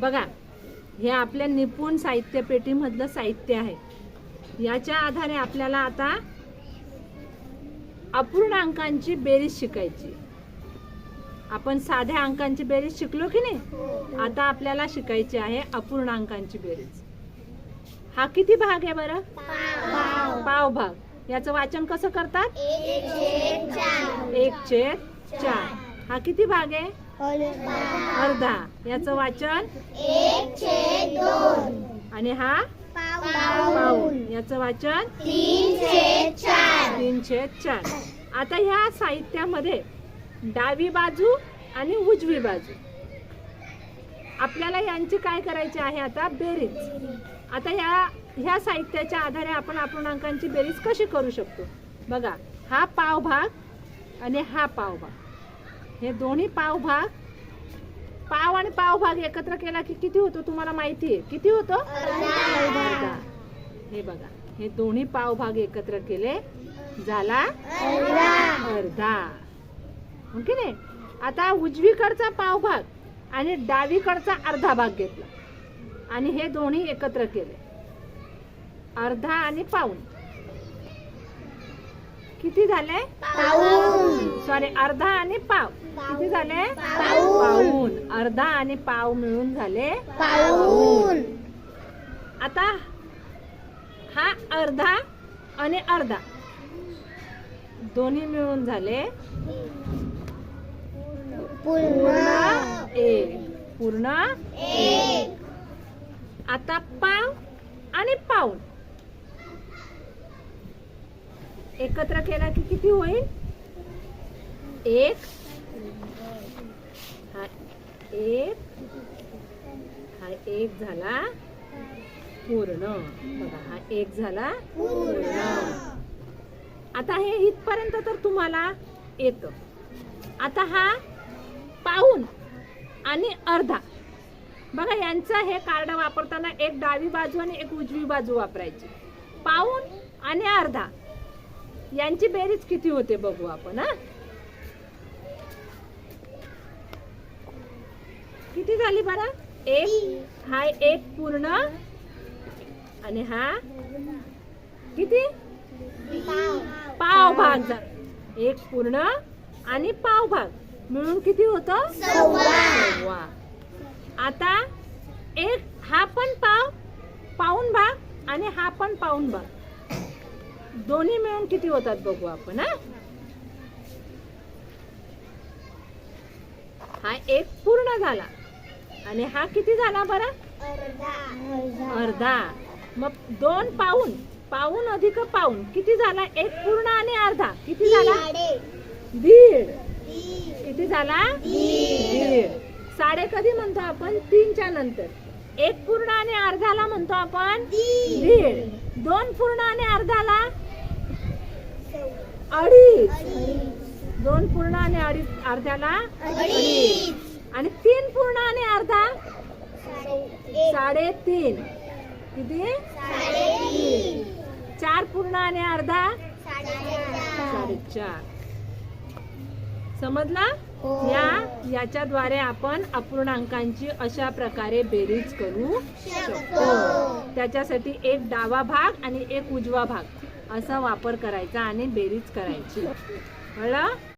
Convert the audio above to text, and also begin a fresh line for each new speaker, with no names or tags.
बघा हे आपल्या निपुण साहित्य पेटीमधलं साहित्य आहे. याच्या आधारे आपल्याला आता अपूर्णांकांची बेरीज शिकायची. आपण साध्या अंकांची बेरीज शिकलो की नाही? आता आपल्याला शिकायची आहे अपूर्णांकांची बेरीज. हा किती भाग आहे बरं? पाव भाग. याचं वाचन कसं करतात? एक छेद चार. हा किती भाग आहे? अर्धा. याचं वाचन? आणि हा? पाऊन याचं वाचन? तीनशे चार. आता ह्या साहित्यामध्ये डावी बाजू आणि उजवी बाजू. आपल्याला यांची काय करायची आहे आता? बेरीज. आता ह्या ह्या साहित्याच्या आधारे आपण अपूर्णांकांची बेरीज कशी करू शकतो? बघा हा पाव भाग आणि हा पाव भाग हे दोन्ही पाव भाग पाव आणि पाव भाग एकत्र केला की किती होतो तुम्हाला माहिती आहे? किती होतो? हे बघा हे दोन्ही पाव भाग एकत्र केले झाला अर्धा. हो की नाही? आता उजवीकडचा पाव भाग आणि डावीकडचा अर्धा भाग घेतला. आणि हे दोन्ही एकत्र केले. अर्धा आणि पाऊन किती झाले? सॉरी अर्धा आणि पाव. किती झाले? पाऊन. अर्धा आणि पाव मिळून झाले. पाऊन. आता हा अर्धा आणि अर्धा. दोन्ही मिळून झाले. पूर्ण एक. पूर्ण एक. आता पाव आणि पाऊन. एकत्र केला की किती होईल? एक. हा एक. हा एक झाला. पूर्ण. बघा हा एक झाला. पूर्ण. आता हे इथपर्यंत तर तुम्हाला येत. आता हा पाऊन आणि अर्धा. बघा यांचं हे कार्ड वापरताना एक डावी बाजू आणि एक उजवी बाजू वापरायची. पाऊन आणि अर्धा. यांची बेरीज किती होते बघू आपण हा? किती झाली बरं? एक. हा एक पूर्ण. आणि हा? किती? पाव भाग एक पूर्ण आणि पाव भाग. मिळून किती होत? आता एक हा पण पाव पाऊन भाग आणि हा पण पाऊन भाग. दोन्ही मिळून किती होतात बघू आपण हा? हा एक पूर्ण झाला. आणि हा किती झाला बरं? अर्धा. मग दोन पाऊन. पाऊन अधिक पाऊन. किती झाला? एक पूर्ण आणि अर्धा. किती झाला? दीड. किती झाला? दीड. साडे कधी म्हणतो आपण? तीनच्या नंतर. एक पूर्ण आणि अर्ध्याला म्हणतो आपण? दीड. दोन पूर्ण आणि अर्ध्याला अडीच. दोन पूर्ण आणि अडीच अर्ध्याला आणि तीन पूर्ण आणि अर्धा? साडेतीन. किती? चार पूर्ण आणि अर्धा? साडेचार. समजला? या याच्याद्वारे आपण अपूर्णांकांची अशा प्रकारे बेरीज करू शकतो. त्याच्यासाठी एक डावा भाग आणि एक उजवा भाग. असा वापर करायचा आणि बेरीज करायची. कळलं?